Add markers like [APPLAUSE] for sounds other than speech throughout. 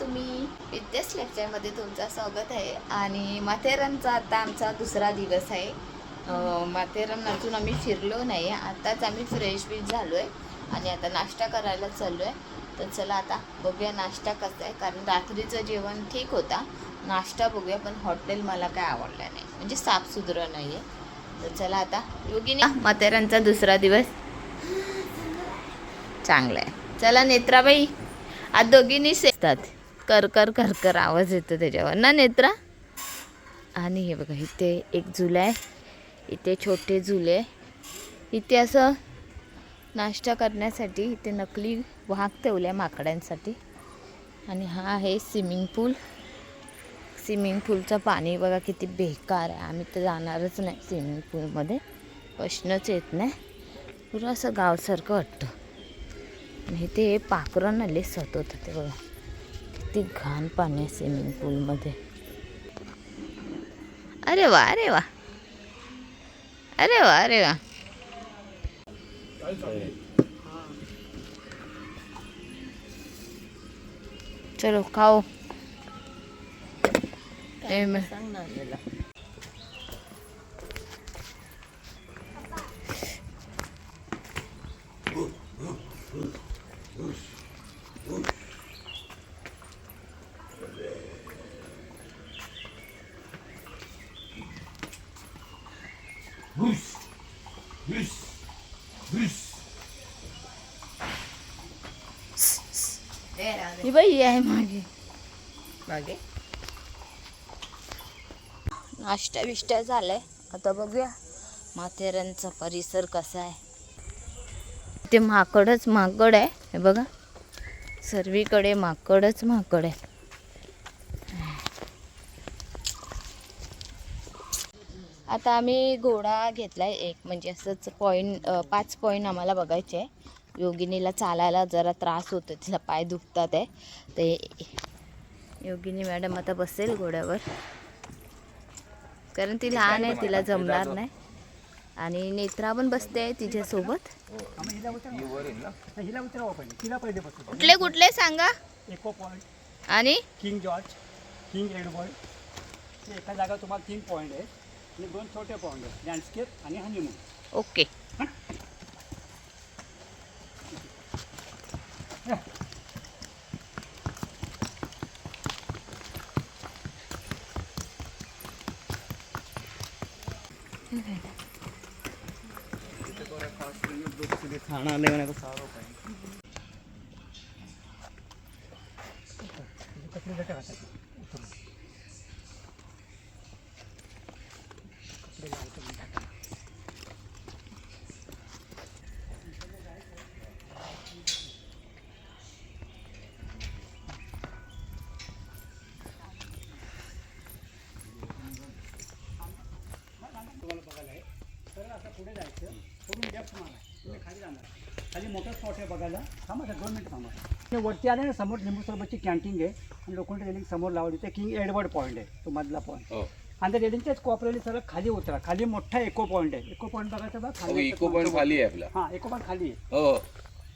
तुम्ही विद्यास लेक्चरमध्ये तुमचं स्वागत आहे. आणि माथेरानचा आता आमचा दुसरा दिवस आहे. माथेरन माथेरान अजून आम्ही फिरलो नाही. आताच आम्ही फ्रेश बीच झालो आहे आणि आता नाश्ता करायला चाललो आहे तर चला आता बघूया नाश्ता कसा आहे. कारण रात्रीचं जेवण ठीक होता. नाश्ता बघूया पण हॉटेल मला काय आवडलं नाही. म्हणजे साफसुथरं नाही आहे तर चला आता योगिनी माथेरानचा दुसरा दिवस. चांगला आहे चला नेत्राबाई आज दोघींनी सेतात कर कर कर कर आवाज येतो त्याच्यावर. ना नेत्रा? आणि हे बघा इथे एक झुला आहे. इथे छोटे झुले आहे. इथे असं नाश्ता करण्यासाठी इथे नकली वाघ ठेवल्या माकड्यांसाठी आणि हा आहे स्विमिंग पूल. स्विमिंग पूलचं पाणी बघा किती बेकार आहे. आम्ही तर जाणारच नाही स्विमिंग पूलमध्ये. प्रश्नच येत नाही. पुरं असं गावसारखं वाटतं. आणि ते पाखरं नले सत होतं ते बघा. किती घाण पाणी आहे स्विमिंग पूलमध्ये. अरे वा अरे वा. अरे वा अरे वा. चलो खाओ. ए, म- ही बाई आहे मागे मागे. नाश्ता बिष्टा झालाय. आता बघूया माथेरानचा परिसर कसा आहे. ते माकडच माकड आहे. हे बघा. सर्वीकडे माकडच माकड आहे. आता आम्ही घोडा घेतलाय एक. म्हणजे असंच पॉईंट पाच पॉईंट आम्हाला बघायचे आहे. योगिनीला चालायला जरा त्रास होतो तिला पाय दुखतात आहे. ते योगिनी मॅडम आता बसेल घोड्यावर. कारण ती लहान आहे तिला जमणार नाही. आणि नेत्रा पण बसते आहे तिच्यासोबत. कुठले कुठले सांगा? आणि? किंग जॉर्ज किंग एडवर्ड एका जागा तुम्हाला तीन पॉईंट आहे आणि दोन छोटे पॉईंट आहेत. लँडस्केप आणि हनीमून ओके खाना लेने को सारो कपड़े लेकर आता है उतरो कपड़े लाल कर लेकर तुम्हाला बघायला आहे सरळ असं पुढे जायचं पुढून लेफ्ट मारा तुम्ही खाली जाणार. खाली मोठं स्पॉट आहे बघायला. थांबा सर दोन मिनिट थांबा. ते वरती आले ना समोर लिंबू सरबतची कॅन्टीन आहे. आणि लोखंड रेलिंग समोर लावली. ते किंग एडवर्ड पॉईंट आहे. तो मधला पॉईंट आणि त्या रेलिंगच्याच कॉपरेली सरळ खाली उतरा. खाली मोठा इको पॉईंट आहे. इको पॉईंट बघायचा बघा खाली इको पॉईंट खाली. आहे आपला. हां इको पॉईंट खाली आहे. हो.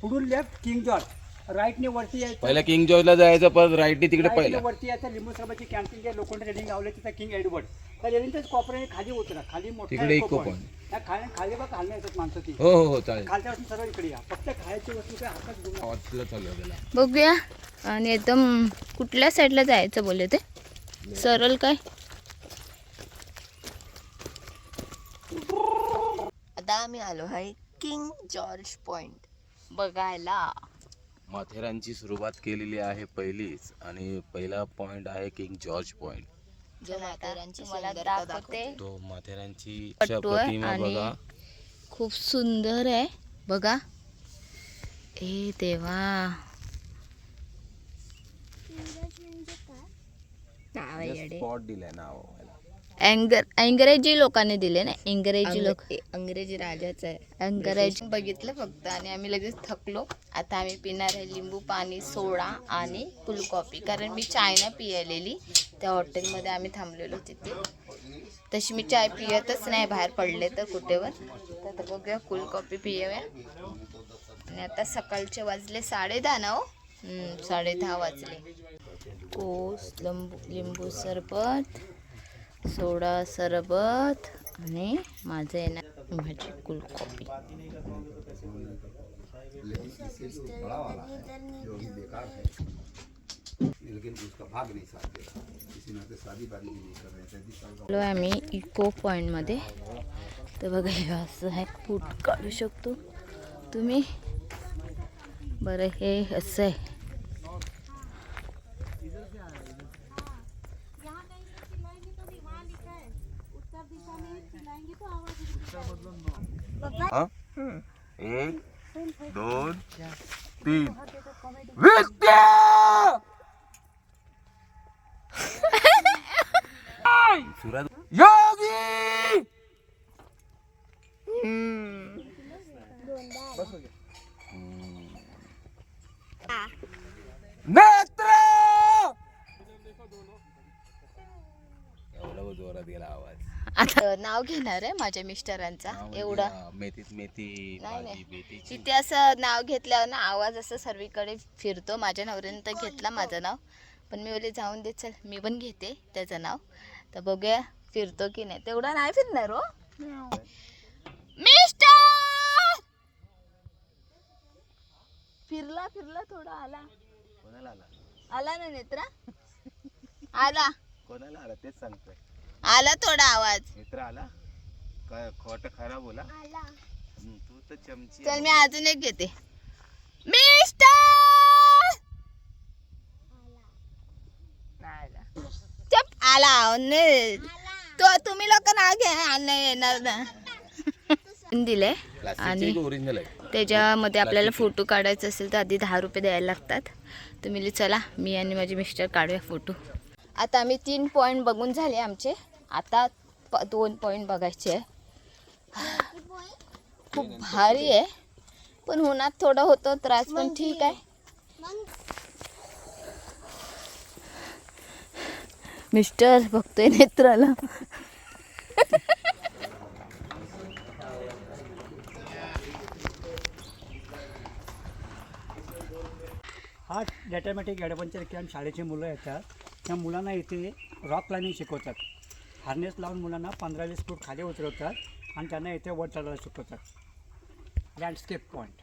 पुढून लेफ्ट किंग जॉर्ज राईटने वरती यायचं पहिला किंग जॉर्जला जायचं परत राईटने तिकडे पहिला. वरती यायचं लिंबू सरबतची कॅन्टीन आहे. लोखंड रेलिंग लावले तिथं किंग एडवर्ड त्या रेलिंगच्याच कॉपरेने खाली उतरा. खाली मोठा इको पॉईंट खाली खाली बघा खाली येतात माणसं ती. हो हो हो चालेल. खालच्या वस्तू सर्व इकडे या. फक्त खायची वस्तू काय हातात घेऊन या. हॉटेलला चालू आहे त्याला बघूया. आणि एकदम कुठल्या साईडला जायचं बोलले ते? सरळ काय? आता आम्ही आलो आहे किंग जॉर्ज पॉइंट. बघायला. माथेरानची सुरुवात केलेली आहे पहिलीच. आणि पहिला पॉइंट आहे किंग जॉर्ज पॉइंट. जो माथेरानची मला दाखवते. तो माथेरानची पट्टू अशा आहे प्रतिमा आणि बघा. खूप सुंदर आहे. बघा. ए देवा. नाव आहे येडे. स्पॉट दिलाय नाव. अँगर इंग्रजी लोकांनी दिले ना इंग्रजी लोक. अंग्रेजी राजाच आहे. अंग्रेजी. बघितलं फक्त आणि आम्ही लगेच थकलो. आता आम्ही पिणार आहे लिंबू पाणी सोडा आणि फुल कॉफी कारण मी चाय ना पियालेली त्या हॉटेलमध्ये आम्ही थांबलेलो तिथे. तशी मी चाय पियतच नाही बाहेर पडले तर कुठेवर तर बघूया फुल कॉफी पिऊया. आणि आता सकाळचे वाजले साडे दहा ना हो? साडे दहा वाजले. ग्लुकोज लिंबू लिंबू सरबत. सोडा सरबत आणि माझं येणार माझी कुलकॉपी आलो आम्ही इको पॉईंटमध्ये तर बघा हे असं आहे फूट काढू शकतो. तुम्ही? बरं हे असं आहे. हा? एक दोन तीन. विद्या सुरत योगी! नेत्र! एवढा जोरात गेला आवाज. आता [LAUGHS] नाव घेणार आहे माझ्या मिस्टरांचा. म्हणजे, एवढा. हा, मेथीत मेथी नाही, नाही. तिथे असं नाव घेतल्यावर ना आवाज असं सर्वीकडे फिरतो. माझ्या नवऱ्याने तर घेतला माझं नाव. पण मी बोले जाऊन दे चल मी पण घेते त्याचं नाव. तर बघूया फिरतो की नाही. तेवढा नाही फिरणार हो. मिस्टर! फिरला फिरला थोडा आला. कोणाला आला? आला ना नेत्रा? आला. कोणाला आला? तेच सांगतोय. आला थोडा आवाज. मित्र आला? काय खोट खरा बोला. हम्म, तू तर चमची चल मी अजून एक घेते. मिस्टर! चप आला ने तो तुम्ही लोक नाव घ्या नाही येणार ना. [LAUGHS] दिले. आणि ओरिजिनल आहे. त्याच्यामध्ये आपल्याला फोटो काढायचा असेल तर आधी दहा रुपये द्यायला लागतात. मी चला मी आणि माझे मिस्टर काढूया फोटो. आता आम्ही तीन पॉईंट बघून झाले आमचे. आता प दोन पॉईंट बघायचे आहे. खूप भारी आहे. पण उन्हात थोडं होतं त्रास पण ठीक आहे. मिस्टर बघतोय नेत्राला. हा डॅटामॅटिक ॲडव्हेंचर कॅम्प शाळेची मुलं येतात. त्या मुलांना इथे रॉक क्लाइम्बिंग शिकवतात. हार्नेस लावून मुलांना पंधरा वीस फूट खाली उतरवतात आणि त्यांना इथे वर चढायला शिकवतात. लँडस्केप पॉईंट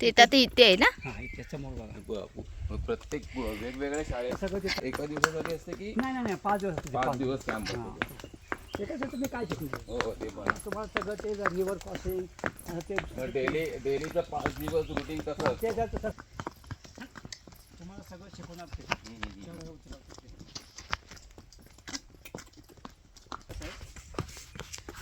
ते तर ते इथे आहे ना? हां इथे समोर बघा. ब- प्रत्येक वेगवेगळ्या शाळेत सगळं तिथे. एका दिवसासाठी असते की नाही नाही नाही पाच दिवस असते, पाच दिवस कॅम्प हां. असतो त्याच्यात तुम्ही काय शिकले हो हो, ते पण तुम्हाला सगळं ते रिव्हर क्रॉसिंग ते डेली डेलीचं पाच दिवस रुटीन कसं ते जर तसं तुम्हाला सगळं शिकवणार ते. ते आहे?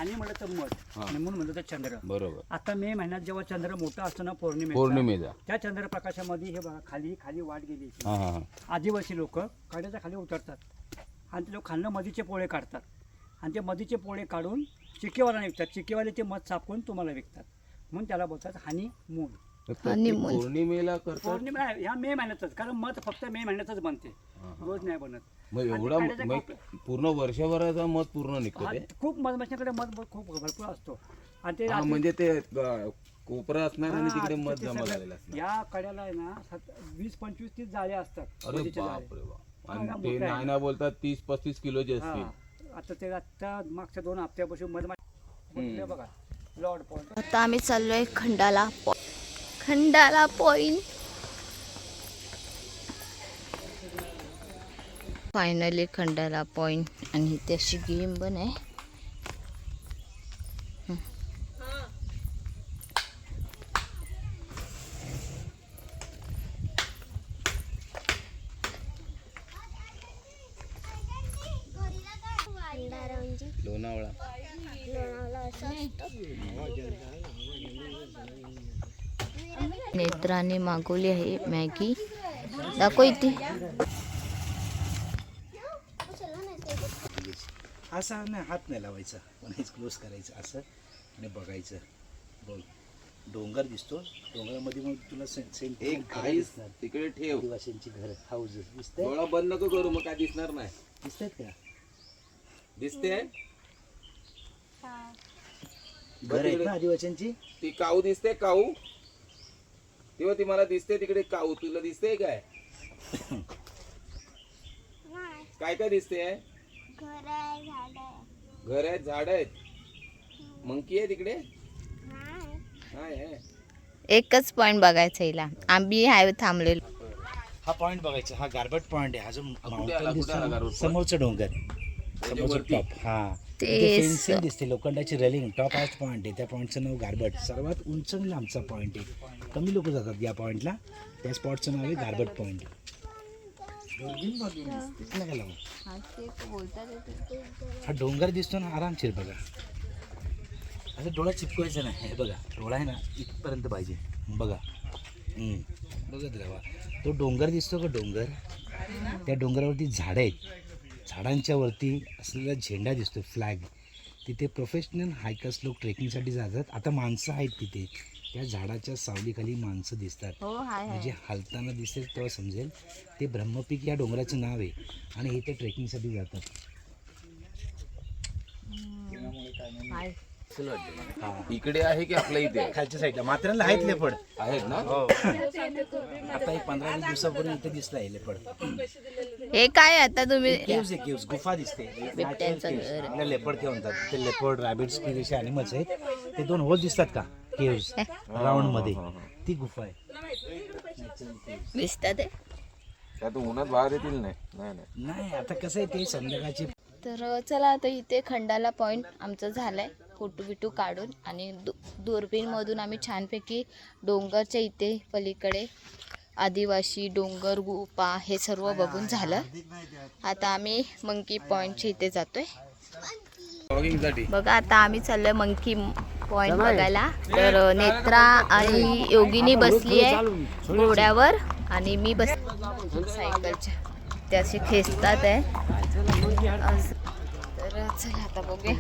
आणि म्हणलं तर मध. आणि म्हणून म्हणलं तर चंद्र. बरोबर. आता मे महिन्यात जेव्हा चंद्र मोठा असतो ना पौर्णिमे पौर्णिमेचा. त्या चंद्रप्रकाशामध्ये हे बघा खाली खाली वाट गेली हां हां हां. आदिवासी लोक कड्याच्या खाली उतरतात. आणि ते लोक खालनं मधीचे पोळे काढतात. आणि ते मधीचे पोळे काढून चिक्केवाला विकतात चिक्केवाले ते मध करून तुम्हाला विकतात. म्हणून त्याला बोलतात हानी मूल. पौर्णिमेला करतात? पौर्णिमा ह्या मे महिन्यातच कारण मध फक्त मे महिन्यातच बनते. रोज नाही बनत. मग आणि एवढा मग पूर्ण वर्षभराचा मध पूर्ण निघतो हा, खूप मधमाशांकडे मध भ- खूप भरपूर असतो. आणि ते हा रात्री- म्हणजे ते अ, कोपरा असणार आणि हा, तिकडे मध ते जमा सगळं- झालेला असणार. या कड्याला आहे ना सात- वीस पंचवीस तीस जाळे असतात अरे मधीचे जाळे. बाप रे बाप. हा, आणि हा, ते मोठा आहे. नाही ना बोलतात तीस पस्तीस किलोचे हा. असतील. आता ते आता मागच्या दोन हप्त्यापासून मधमाशा बघा लॉर्ड पॉईंट आता आम्ही चाललोय Khandala. Khandala point finally Khandala point आणि इथे अशी गेम पण आहे हं. लोणावळा नेत्राने मागवली आहे मॅगी। दाखव इथे असा नाही हात नाही लावायचा. पण हेच क्लोज करायचं असं आणि बघायचं. बघ डोंगर दिसतो. डोंगरामध्ये मग तुला से- सेंट एक काहीच तिकडे ठेव. आदिवासींची घर हाऊसेस दिसते डोळा बंद नको करू मग काय दिसणार नाही. दिसतात का? दिसते? घर आहेत ना आदिवासींची? ती काऊ दिसते काऊ? तेव्हा ती मला दिसते तिकडे काऊ तुला दिसते काय? काय काय दिसते? घर आहेत झाड आहेत. मंकी आहे तिकडे? एकच पॉइंट बघायचा हिला. आम्ही आहे थांबलेलो. हा पॉईंट बघायचा हा गार्बेट पॉईंट आहे. हा जो दिसतो? समोरचा डोंगर समोरचा? टॉप हा. फेन्सिंग दिसते लोखंडाची रेलिंग टॉप हास्ट पॉईंट आहे. त्या पॉईंटचं नाव गार्बट. सर्वात उंच लांबचा पॉईंट आहे. कमी लोक जातात या पॉईंटला त्या स्पॉटचं नाव आहे गार्बट पॉईंट हा डोंगर दिसतो ना आरामशीर बघा. असं डोळा चिपकवायचा नाही. हे बघा डोळा आहे ना इथपर्यंत पाहिजे. बघा. बघत राहा. तो डोंगर दिसतो का डोंगर? त्या डोंगरावरती झाडं आहेत. झाडांच्या वरती असलेला झेंडा दिसतो फ्लॅग तिथे प्रोफेशनल हायकर्स लोक ट्रेकिंगसाठी जातात. आता माणसं आहेत तिथे. त्या झाडाच्या सावलीखाली माणसं दिसतात. हो हाय म्हणजे हलताना दिसेल तेव्हा समजेल. ते ब्रह्मपीक या डोंगराचं नाव आहे आणि इथे ट्रेकिंगसाठी जातात. हाय. इकडे आहे की आपल्या इथे? खालच्या साईडला मात्रांना आहेत लेपड. आहेत ना? हो. आता एक पंधरा वीस दिवसापूर्वी इथे दिसला आहे लेपड. हे काय आता तुम्ही? केव्स आहे केव्स. गुफा दिसते. आपल्या लेपड केव्हा म्हणतात ते लेपड रॅबिट्स की जसे अॅनिमल्स आहेत ते दोन होल दिसतात का? केव्स राऊंडमध्ये. ती गुफा आहे. दिसतात उन्हात बाहेर येतील नाही? नाही नाही. नाही आता कसं आहे ते संध्याकाळची तर चला आता इथे खंडाला पॉईंट आमचं झालाय. फोटो बिटू काढून आणि दु दुर्बीणमधून आम्ही छानपैकी डोंगरच्या इथे पलीकडे आदिवासी डोंगर गुफा हे सर्व बघून झालं. आता आम्ही मंकी पॉईंटच्या इथे जातोय. बघा आता आम्ही चाललोय मंकी पॉइंट बघायला. तर नेत्रा आणि योगिनी बसली आहे घोड्यावर आणि मी बस सायकलच्या. ते असे खेचतात आहे. तर चला आता बघूया.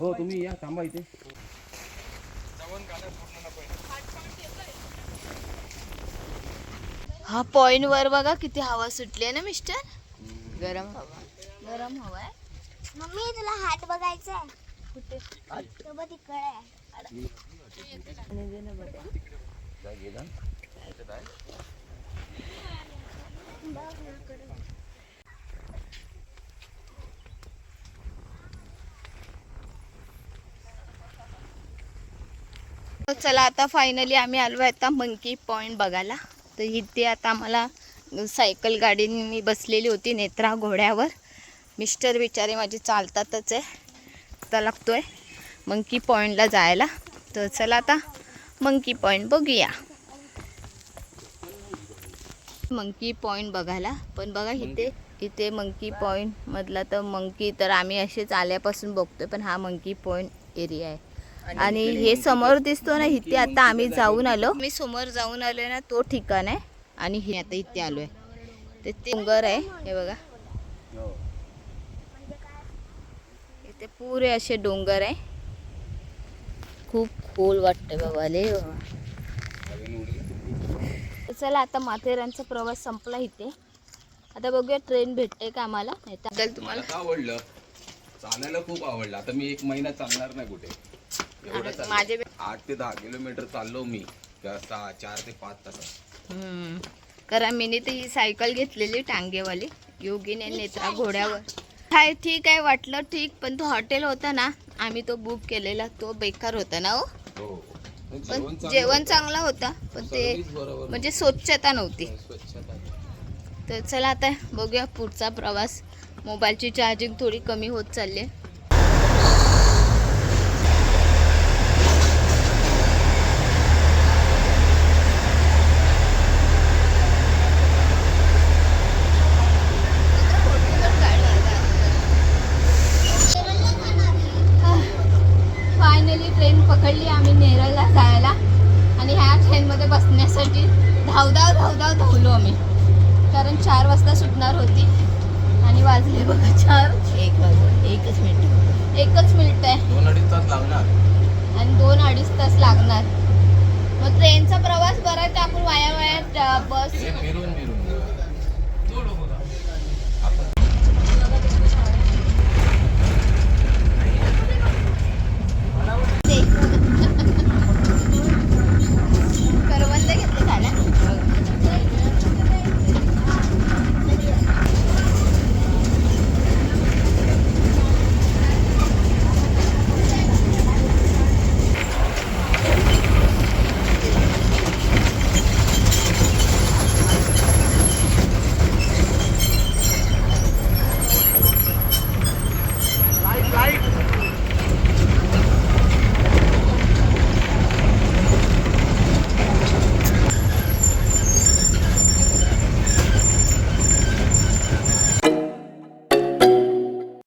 हो तुम्ही या थांबा इथे. हा पॉइंट वर बघा किती हवा सुटली आहे ना मिस्टर गरम हवा. गरम हवा आहे. मम्मी तुला हात बघायचा आहे. कुठे? तो बघ तिकडे. आहे चला आता फायनली आम्ही आलो आहे आता मंकी पॉईंट बघायला. तर इथे आता आम्हाला सायकल गाडीने मी बसलेली होती नेत्रा घोड्यावर. मिस्टर बिचारे माझे चालतातच आहे. आता लागतोय मंकी पॉईंटला जायला. तर चला आता मंकी पॉईंट बघूया. मंकी पॉईंट बघायला. पण बघा इथे इथे मंकी पॉईंट मधला तर मंकी तर आम्ही असेच आल्यापासून बघतोय. पण हा मंकी पॉईंट एरिया आहे. आणि हे समोर दिसतो ना इथे आता आम्ही जाऊन आलो. मी समोर जाऊन आलोय ना तो ठिकाण आहे. आणि हे आता इथे आलोय. ते ते डोंगर आहे हे बघा. इथे पुरे असे डोंगर आहे. खूप खोल वाटतं बाबा ले चला आता माथेरानचा प्रवास संपला इथे. आता बघूया ट्रेन भेटते का आम्हाला. तुम्हाला आवडलं. चालायला खूप आवडलं. आता मी एक महिना चालणार नाही कुठे. एवढं चाललं. माझे आठ ते दहा किलोमीटर चाललो मी त्या सहा चार ते पाच तासात. हम्म. कारण मीने ही सायकल घेतलेली टांगेवाली योगीने नेत्रा घोड्यावर. हाय ठीक आहे वाटलं ठीक पण तो हॉटेल होता ना आम्ही तो बुक केलेला तो बेकार होता ना हो. हो. पण जेवण चांगला होता. पण ते बरोबर म्हणजे स्वच्छता नव्हती. स्वच्छता. तर चला आता बघूया पुढचा प्रवास. मोबाईलची चार्जिंग थोडी कमी होत चालली आहे. एक वाजून एकच मिनिट. एकच मिनिट आहे. दोन अडीच तास लागणार. आणि दोन अडीच तास लागणार. मग ट्रेनचा प्रवास बरा आहे तर आपण वाया वाया बस. फिरून फिरून